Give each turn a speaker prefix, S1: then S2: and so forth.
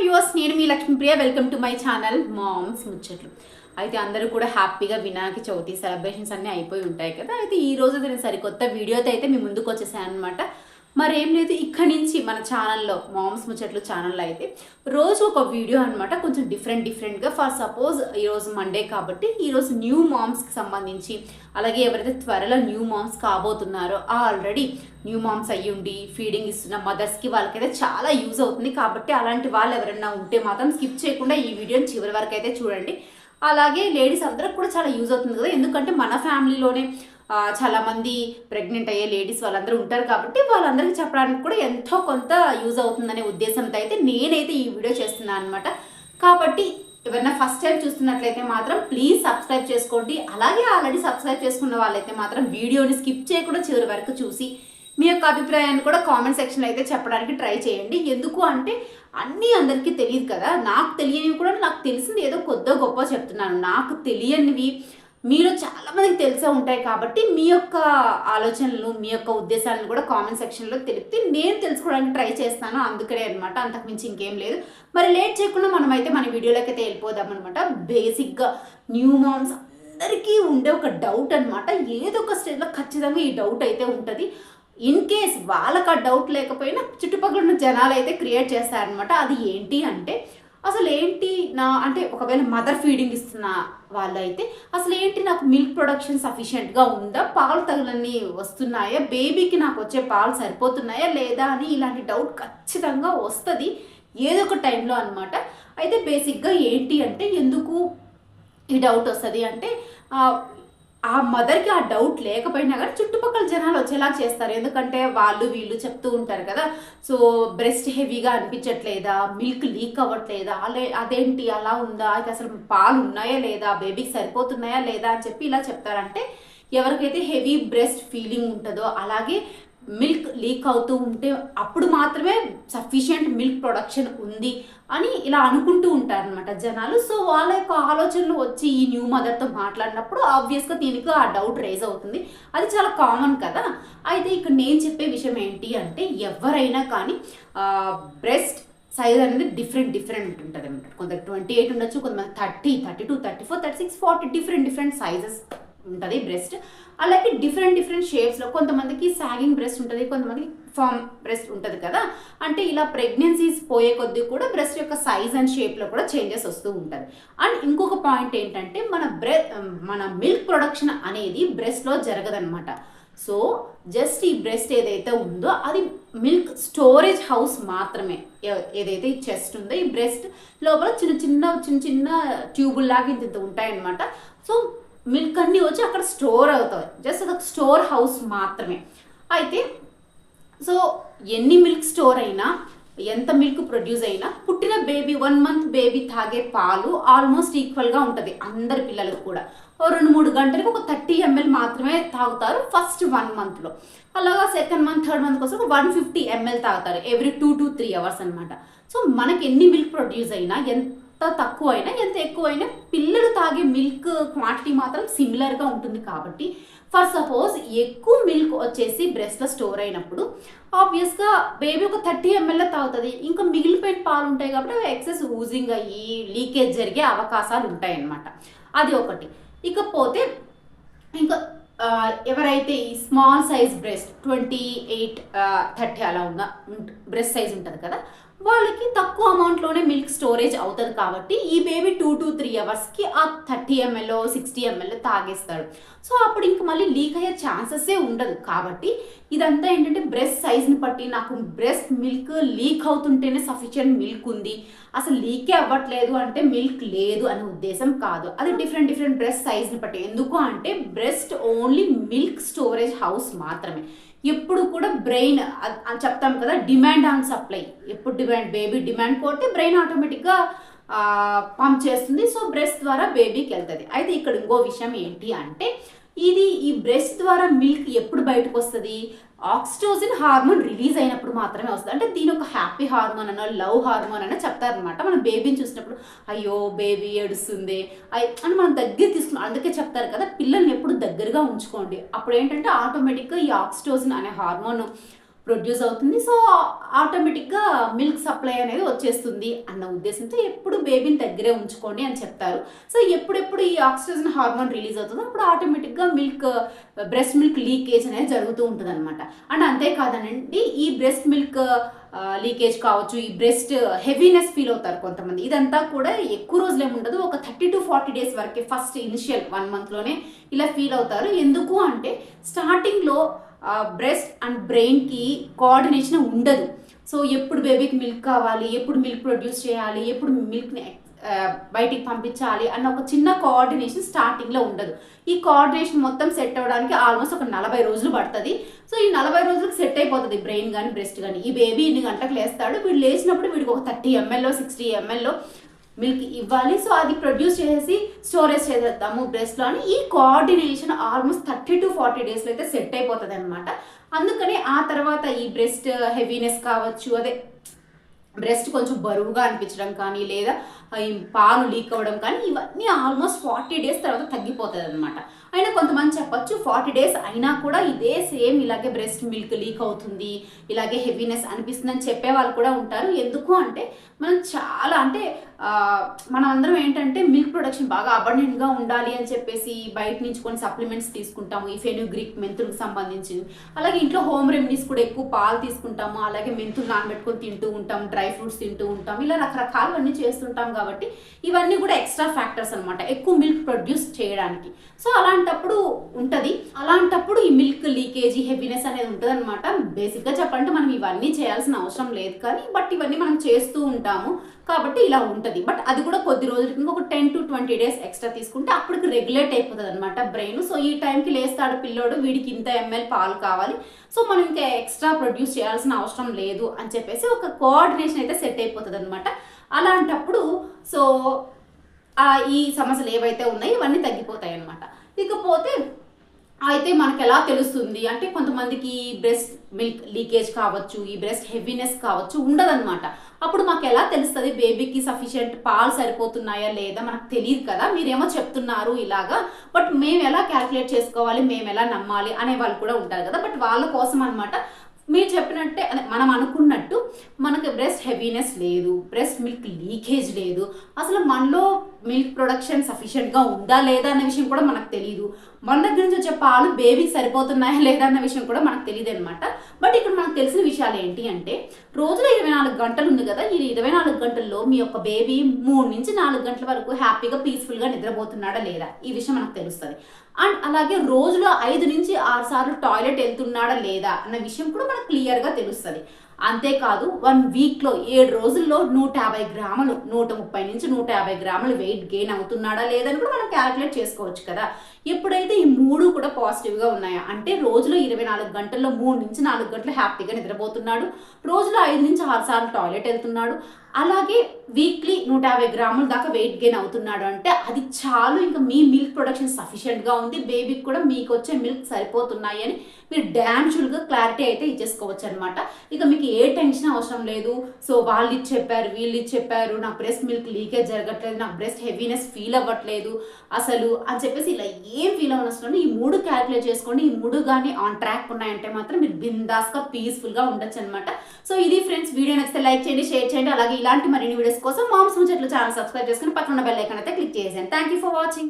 S1: Viewers నేను మీ Lakshmipriya welcome to my channel moms ముచ్చట్లు అయితే అందరూ కూడా హ్యాపీగా వినాయక చవితి సెలబ్రేషన్స్ అన్నీ అయిపోయి ఉంటాయి కదా. అయితే ఈ రోజు నేను సరికొత్త వీడియోతో అయితే మీ ముందుకు వచ్చేసాను అనమాట మరేం లేదు ఇక్కడి నుంచి మన ఛానల్లో మామ్స్ ముచ్చట్లు ఛానల్లో అయితే రోజు ఒక వీడియో అనమాట కొంచెం డిఫరెంట్ డిఫరెంట్గా. ఫర్ సపోజ్ ఈరోజు మండే కాబట్టి ఈరోజు న్యూ మామ్స్కి సంబంధించి అలాగే ఎవరైతే త్వరలో న్యూ మామ్స్ కాబోతున్నారో ఆల్రెడీ న్యూ మామ్స్ అయ్యుండి ఫీడింగ్ ఇస్తున్న మదర్స్కి వాళ్ళకైతే చాలా యూజ్ అవుతుంది. కాబట్టి అలాంటి వాళ్ళు ఎవరైనా ఉంటే మాత్రం స్కిప్ చేయకుండా ఈ వీడియోని చివరి వరకు అయితే చూడండి. అలాగే లేడీస్ అందరికి కూడా చాలా యూజ్ అవుతుంది కదా ఎందుకంటే మన ఫ్యామిలీలోనే చాలామంది ప్రెగ్నెంట్ అయ్యే లేడీస్ వాళ్ళందరూ ఉంటారు కాబట్టి వాళ్ళందరికీ చెప్పడానికి కూడా ఎంతో కొంత యూజ్ అవుతుందనే ఉద్దేశంతో అయితే నేనైతే ఈ వీడియో చేస్తున్నాను అనమాట కాబట్టి ఎవరైనా ఫస్ట్ టైం చూస్తున్నట్లయితే మాత్రం ప్లీజ్ సబ్స్క్రైబ్ చేసుకోండి. అలాగే ఆల్రెడీ సబ్స్క్రైబ్ చేసుకున్న వాళ్ళైతే మాత్రం వీడియోని స్కిప్ చేయకుండా చివరి వరకు చూసి మీ యొక్క అభిప్రాయాన్ని కూడా కామెంట్ సెక్షన్లో అయితే చెప్పడానికి ట్రై చేయండి. ఎందుకు అంటే అన్నీ అందరికీ తెలియదు కదా. నాకు తెలియనివి కూడా నాకు తెలిసింది ఏదో కొద్దో గొప్ప చెప్తున్నాను. నాకు తెలియనివి మీలో చాలామందికి తెలిసే ఉంటాయి కాబట్టి మీ యొక్క ఆలోచనలు మీ యొక్క ఉద్దేశాలను కూడా కామెంట్ సెక్షన్లో తెలిపితే నేను తెలుసుకోవడానికి ట్రై చేస్తాను. అందుకనే అనమాట అంతకుమించి ఇంకేం లేదు. మరి లేట్ చేయకుండా మనమైతే మన వీడియోలోకి అయితే వెళ్ళిపోదాం అనమాట బేసిక్గా న్యూ మామ్స్ అందరికీ ఉండే ఒక డౌట్ అనమాట ఏదో ఒక స్టేజ్లో ఖచ్చితంగా ఈ డౌట్ అయితే ఉంటుంది. ఇన్ కేస్ వాళ్ళకి ఆ డౌట్ లేకపోయినా చుట్టుపక్కల ఉన్న జనాలు అయితే క్రియేట్ చేస్తారనమాట అది ఏంటి అంటే అసలు ఏంటి నా అంటే ఒకవేళ మదర్ ఫీడింగ్ ఇస్తున్న వాళ్ళు అయితే అసలు ఏంటి నాకు మిల్క్ ప్రొడక్షన్ సఫిషియెంట్గా ఉందా? పాలు తగులన్నీ వస్తున్నాయా? బేబీకి నాకు వచ్చే పాలు సరిపోతున్నాయా లేదా అని ఇలాంటి డౌట్ ఖచ్చితంగా వస్తుంది. ఏదో ఒక టైంలో అనమాట అయితే బేసిక్గా ఏంటి అంటే ఎందుకు ఈ డౌట్ వస్తుంది అంటే ఆ, మదర్కి ఆ డౌట్ లేకపోయినా కానీ చుట్టుపక్కల జనాలు వచ్చేలా చేస్తారు. ఎందుకంటే వాళ్ళు వీళ్ళు చెప్తూ ఉంటారు కదా. సో బ్రెస్ట్ హెవీగా అనిపించట్లేదా? Milk leak అవ్వట్లేదా? అలే అదేంటి? అలా ఉందా? అది అసలు పాలు ఉన్నాయా లేదా? బేబీకి సరిపోతున్నాయా లేదా అని చెప్పి ఇలా చెప్తారంటే ఎవరికైతే హెవీ బ్రెస్ట్ ఫీలింగ్ ఉంటుందో అలాగే మిల్క్ లీక్ అవుతూ ఉంటే అప్పుడు మాత్రమే సఫిషియంట్ మిల్క్ ప్రొడక్షన్ ఉంది అని ఇలా అనుకుంటూ ఉంటారనమాట జనాలు. సో వాళ్ళ యొక్క ఆలోచనలు వచ్చి ఈ న్యూ మదర్తో మాట్లాడినప్పుడు ఆబ్వియస్గా దీనికి ఆ డౌట్ రేజ్ అవుతుంది. అది చాలా కామన్ కదా. అయితే ఇక్కడ నేను చెప్పే విషయం ఏంటి అంటే ఎవరైనా కానీ బ్రెస్ట్ సైజ్ అనేది డిఫరెంట్ డిఫరెంట్ ఉంటుంది అనమాట కొంత ట్వంటీ ఎయిట్ ఉండొచ్చు కొంతమంది thirty thirty two thirty four thirty six forty different different sizes. ఉంటుంది బ్రెస్ట్ అలాగే డిఫరెంట్ డిఫరెంట్ షేప్స్లో కొంతమందికి సాగింగ్ బ్రెస్ట్ ఉంటుంది కొంతమందికి ఫామ్ బ్రెస్ట్ ఉంటుంది కదా. అంటే ఇలా ప్రెగ్నెన్సీస్ పోయే కొద్దీ కూడా బ్రెస్ట్ యొక్క సైజ్ అండ్ షేప్లో కూడా చేంజెస్ వస్తూ ఉంటుంది. అండ్ ఇంకొక పాయింట్ ఏంటంటే మన బ్రె మన మిల్క్ ప్రొడక్షన్ అనేది బ్రెస్ట్లో జరగదనమాట సో జస్ట్ ఈ బ్రెస్ట్ ఏదైతే ఉందో అది మిల్క్ స్టోరేజ్ హౌస్ మాత్రమే. ఏదైతే ఈ చెస్ట్ ఉందో ఈ బ్రెస్ట్ లోపల చిన్న చిన్న చిన్న చిన్న ట్యూబుల్లాగా ఇంత ఉంటాయన్నమాట. సో మిల్క్ అన్నీ వచ్చి అక్కడ స్టోర్ అవుతాయి. జస్ట్ అదొక స్టోర్ హౌస్ మాత్రమే. అయితే సో ఎన్ని మిల్క్ స్టోర్ అయినా ఎంత మిల్క్ ప్రొడ్యూస్ అయినా పుట్టిన బేబీ వన్ మంత్ బేబీ తాగే పాలు ఆల్మోస్ట్ ఈక్వల్గా ఉంటుంది అందరి పిల్లలకు కూడా. ఓ రెండు మూడు గంటలకు ఒక థర్టీ ఎంఎల్ మాత్రమే తాగుతారు ఫస్ట్ వన్ మంత్లో. అలాగా సెకండ్ మంత్ థర్డ్ మంత్ కోసం వన్ ఫిఫ్టీ ఎంఎల్ తాగుతారు every two to three hours అనమాట సో మనకి ఎన్ని మిల్క్ ప్రొడ్యూస్ అయినా ఎంత ఎంత తక్కువైనా ఎంత ఎక్కువ అయినా పిల్లలు తాగే మిల్క్ క్వాంటిటీ మాత్రం సిమిలర్గా ఉంటుంది కాబట్టి ఫర్ సపోజ్ ఎక్కువ మిల్క్ వచ్చేసి బ్రెస్ట్లో స్టోర్ అయినప్పుడు ఆబ్వియస్గా బేబీ ఒక థర్టీ ఎంఎల్ తాగుతుంది. ఇంకా మిగిలిపోయిన పాలు ఉంటాయి కాబట్టి అవి ఎక్సెస్ ఊజింగ్ అయ్యి లీకేజ్ జరిగే అవకాశాలు ఉంటాయి అన్నమాట అది ఒకటి. ఇకపోతే ఇంకా ఎవరైతే ఈ small size breast twenty eight thirty అలా ఉన్న బ్రెస్ట్ సైజ్ ఉంటుంది కదా వాళ్ళకి తక్కువ అమౌంట్లోనే మిల్క్ స్టోరేజ్ అవుతుంది కాబట్టి ఈ బేబీ టూ టు త్రీ అవర్స్కి ఆ థర్టీ ఎంఎల్ సిక్స్టీ ఎంఎల్ తాగేస్తాడు సో అప్పుడు ఇంక మళ్ళీ లీక్ అయ్యే ఛాన్సెసే ఉండదు. కాబట్టి ఇదంతా ఏంటంటే బ్రెస్ట్ సైజ్ని బట్టి నాకు బ్రెస్ట్ మిల్క్ లీక్ అవుతుంటేనే సఫిషియెంట్ మిల్క్ ఉంది. అసలు లీకే అవ్వట్లేదు అంటే మిల్క్ లేదు అనే ఉద్దేశం కాదు. అది డిఫరెంట్ డిఫరెంట్ బ్రెస్ట్ సైజ్ని బట్టి. ఎందుకు అంటే breast only milk storage house మాత్రమే. ఎప్పుడు కూడా బ్రెయిన్ అని చెప్తాం కదా డిమాండ్ ఆన్ సప్లై ఎప్పుడు డిమాండ్ బేబీ డిమాండ్ కోరితే బ్రెయిన్ ఆటోమేటిక్గా పంప్ చేస్తుంది. సో బ్రెస్ట్ ద్వారా బేబీకి వెళ్తుంది. అయితే ఇక్కడ ఇంకో విషయం ఏంటి అంటే ఇది ఈ బ్రెస్ట్ ద్వారా మిల్క్ ఎప్పుడు బయటకు వస్తుంది? ఆక్సిటోజిన్ హార్మోన్ రిలీజ్ అయినప్పుడు మాత్రమే వస్తుంది. అంటే దీని ఒక హ్యాపీ హార్మోన్ అనో లవ్ హార్మోన్ అనో చెప్తారనమాట మనం బేబీని చూసినప్పుడు అయ్యో బేబీ ఏడుస్తుంది. అయ్ అని మనం దగ్గర తీసుకున్నాం అందుకే చెప్తారు కదా పిల్లల్ని ఎప్పుడు దగ్గరగా ఉంచుకోండి. అప్పుడు ఏంటంటే ఆటోమేటిక్గా ఈ ఆక్సిటోజిన్ అనే హార్మోన్ ప్రొడ్యూస్ అవుతుంది. సో ఆటోమేటిక్గా మిల్క్ సప్లై అనేది వచ్చేస్తుంది అన్న ఉద్దేశంతో ఎప్పుడు బేబీని దగ్గరే ఉంచుకోండి అని చెప్తారు. సో ఎప్పుడెప్పుడు ఈ ఆక్సిజన్ హార్మోన్ రిలీజ్ అవుతుందో అప్పుడు ఆటోమేటిక్గా మిల్క్ బ్రెస్ట్ మిల్క్ లీకేజ్ అనేది జరుగుతూ ఉంటుంది అనమాట అండ్ అంతేకాదనండి ఈ బ్రెస్ట్ మిల్క్ లీకేజ్ కావచ్చు ఈ బ్రెస్ట్ హెవీనెస్ ఫీల్ అవుతారు కొంతమంది. ఇదంతా కూడా ఎక్కువ రోజులు ఏమి ఉండదు. ఒక థర్టీ టు ఫార్టీ డేస్ వరకే ఫస్ట్ ఇనిషియల్ వన్ మంత్లోనే ఇలా ఫీల్ అవుతారు. ఎందుకు అంటే స్టార్టింగ్లో బ్రెస్ట్ అండ్ బ్రెయిన్కి కోఆర్డినేషన్ ఉండదు. సో ఎప్పుడు బేబీకి మిల్క్ కావాలి ఎప్పుడు మిల్క్ ప్రొడ్యూస్ చేయాలి ఎప్పుడు మిల్క్ని బయటికి పంపించాలి అన్న ఒక చిన్న కోఆర్డినేషన్ స్టార్టింగ్లో ఉండదు. ఈ కోఆర్డినేషన్ మొత్తం సెట్ అవ్వడానికి ఆల్మోస్ట్ ఒక నలభై రోజులు పడుతుంది. సో ఈ నలభై రోజులకు సెట్ అయిపోతుంది బ్రెయిన్ కానీ బ్రెస్ట్ కానీ ఈ బేబీ ఇన్ని గంటలకు లేస్తాడు? వీడు లేచినప్పుడు వీడికి ఒక థర్టీ ఎంఎల్లో సిక్స్టీ ఎంఎల్లో మిల్క్ ఇవ్వాలి. సో అది ప్రొడ్యూస్ చేసి స్టోరేజ్ చేసేద్దాము బ్రెస్ట్లో అని. ఈ coordination almost thirty to forty డేస్లో అయితే సెట్ అయిపోతుంది అనమాట అందుకని ఆ తర్వాత ఈ బ్రెస్ట్ హెవీనెస్ కావచ్చు అదే బ్రెస్ట్ కొంచెం బరువుగా అనిపించడం కానీ లేదా ఈ పాలు లీక్ అవ్వడం కానీ ఇవన్నీ ఆల్మోస్ట్ ఫార్టీ డేస్ తర్వాత తగ్గిపోతుంది అనమాట అయినా కొంతమంది చెప్పచ్చు ఫార్టీ డేస్ అయినా కూడా ఇదే సేమ్ ఇలాగే బ్రెస్ట్ మిల్క్ లీక్ అవుతుంది ఇలాగే హెవీనెస్ అనిపిస్తుంది అని చెప్పే వాళ్ళు కూడా ఉంటారు. ఎందుకు అంటే మనం చాలా అంటే మనం అందరం ఏంటంటే మిల్క్ ప్రొడక్షన్ బాగా అబండెంట్గా ఉండాలి అని చెప్పేసి బయట నుంచి కొన్ని సప్లిమెంట్స్ తీసుకుంటాము. ఈ ఫెనుగ్రిక్ మెంతులకు సంబంధించి. అలాగే ఇంట్లో హోమ్ రెమెడీస్ కూడా ఎక్కువ పాలు తీసుకుంటాము. అలాగే మెంతులు నానబెట్టుకొని తింటూ ఉంటాం డ్రై ఫ్రూట్స్ తింటూ ఉంటాం. ఇలా రకరకాలవన్నీ చేస్తుంటాం కాబట్టి ఇవన్నీ కూడా ఎక్స్ట్రా ఫ్యాక్టర్స్ అనమాట ఎక్కువ మిల్క్ ప్రొడ్యూస్ చేయడానికి. సో అలాంటప్పుడు ఉంటుంది. అలాంటప్పుడు ఈ మిల్క్ లీకేజీ హెవీనెస్ అనేది ఉంటుంది అనమాట బేసిక్గా చెప్పాలంటే మనం ఇవన్నీ చేయాల్సిన అవసరం లేదు కానీ బట్ ఇవన్నీ మనం చేస్తూ ఉంటాము. కాబట్టి ఇలా ఉంటుంది. బట్ అది కూడా కొద్ది రోజులకి ఇంకొక ten to twenty days extra తీసుకుంటే అప్పటికి రెగ్యులేట్ అయిపోతుంది అనమాట బ్రెయిన్ సో ఈ టైంకి లేస్తాడు పిల్లోడు వీడికి ఇంత ఎంఎల్ పాలు కావాలి. సో మనం ఇంకా ఎక్స్ట్రా ప్రొడ్యూస్ చేయాల్సిన అవసరం లేదు అని చెప్పేసి ఒక కోఆర్డినేషన్ అయితే సెట్ అయిపోతుంది అనమాట అలాంటప్పుడు సో ఈ సమస్యలు ఏవైతే ఉన్నాయో ఇవన్నీ తగ్గిపోతాయి అనమాట ఇకపోతే అయితే మనకు ఎలా తెలుస్తుంది? అంటే కొంతమందికి బ్రెస్ట్ మిల్క్ లీకేజ్ కావచ్చు ఈ బ్రెస్ట్ హెవీనెస్ కావచ్చు ఉండదన్నమాట. అప్పుడు మాకు ఎలా తెలుస్తుంది? బేబీకి సఫిషియంట్ పాలు సరిపోతున్నాయా లేదా? మనకు తెలియదు కదా? మీరేమో చెప్తున్నారు ఇలాగా. బట్ మేము ఎలా క్యాల్కులేట్ చేసుకోవాలి? మేము ఎలా నమ్మాలి? అనే వాళ్ళు కూడా ఉంటారు కదా? బట్ వాళ్ళ కోసం అనమాట మీరు చెప్పినట్టే మనం అనుకున్నట్టు మనకి బ్రెస్ట్ హెవీనెస్ లేదు బ్రెస్ట్ మిల్క్ లీకేజ్ లేదు అసలు మనలో మిల్క్ ప్రొడక్షన్ సఫిషియెంట్గా ఉందా లేదా అన్న విషయం కూడా మనకు తెలియదు మన దగ్గర నుంచి వచ్చే పాలు బేబీకి సరిపోతున్నాయా లేదా అన్న విషయం కూడా మనకు తెలియదు అనమాట బట్ ఇక్కడ మనకు తెలిసిన విషయాలు ఏంటి అంటే రోజులో ఇరవై నాలుగు గంటలు ఉంది కదా ఈ ఇరవై నాలుగు గంటల్లో మీ యొక్క బేబీ మూడు నుంచి నాలుగు గంటల వరకు హ్యాపీగా పీస్ఫుల్గా నిద్రపోతున్నాడా లేదా? ఈ విషయం మనకు తెలుస్తుంది. అండ్ అలాగే రోజులో ఐదు నుంచి ఆరు సార్లు టాయిలెట్ వెళ్తున్నాడా లేదా అన్న విషయం కూడా మనకు క్లియర్గా తెలుస్తుంది. అంతేకాదు వన్ వీక్లో ఏడు రోజుల్లో నూట యాభై గ్రాములు నూట ముప్పై నుంచి నూట యాభై గ్రాములు వెయిట్ గెయిన్ అవుతున్నాడా లేదని కూడా మనం క్యాలిక్యులేట్ చేసుకోవచ్చు కదా. ఎప్పుడైతే ఈ మూడు కూడా పాజిటివ్గా ఉన్నాయా అంటే రోజులో ఇరవై నాలుగు గంటల్లో మూడు నుంచి నాలుగు గంటలు హ్యాపీగా నిద్రపోతున్నాడు రోజులో ఐదు నుంచి ఆరు సార్లు టాయిలెట్ వెళ్తున్నాడు అలాగే వీక్లీ నూట యాభై గ్రాముల దాకా వెయిట్ గెయిన్ అవుతున్నాడు అంటే అది చాలు. ఇంకా మీ మిల్క్ ప్రొడక్షన్ సఫిషియెంట్గా ఉంది. బేబీకి కూడా మీకు వచ్చే మిల్క్ సరిపోతున్నాయి అని మీరు డ్యాన్షుల్గా క్లారిటీ అయితే ఇచ్చేసుకోవచ్చు అనమాట ఇక మీకు ఏ టెన్షన్ అవసరం లేదు. సో వాళ్ళు ఇది చెప్పారు వీళ్ళు ఇది చెప్పారు. నా బ్రెస్ట్ మిల్క్ లీకేజ్ జరగట్లేదు. నా బ్రెస్ట్ హెవీనెస్ ఫీల్ అవ్వట్లేదు. అసలు అని చెప్పేసి ఇలా ఏం ఫీల్ అవ్వనవసరం ఈ మూడు క్యాలిక్యులేట్ చేసుకోండి. ఈ మూడు కానీ ఆన్ ట్రాక్ ఉన్నాయంటే మాత్రం మీరు బిందాస్గా పీస్ఫుల్గా ఉండొచ్చు అనమాట సో ఇది ఫ్రెండ్స్ వీడియో నచ్చితే లైక్ చేయండి షేర్ చేయండి. అలాగే ఇలాంటి మరిన్ని వీడియోస్ కోసం మామ్స్ ముచ్చట్లు ఛానల్ సబ్స్క్రైబ్ చేసుకుని పక్కన బెల్ ఐకన్ అయితే క్లిక్ చేసేయండి. Thank you for watching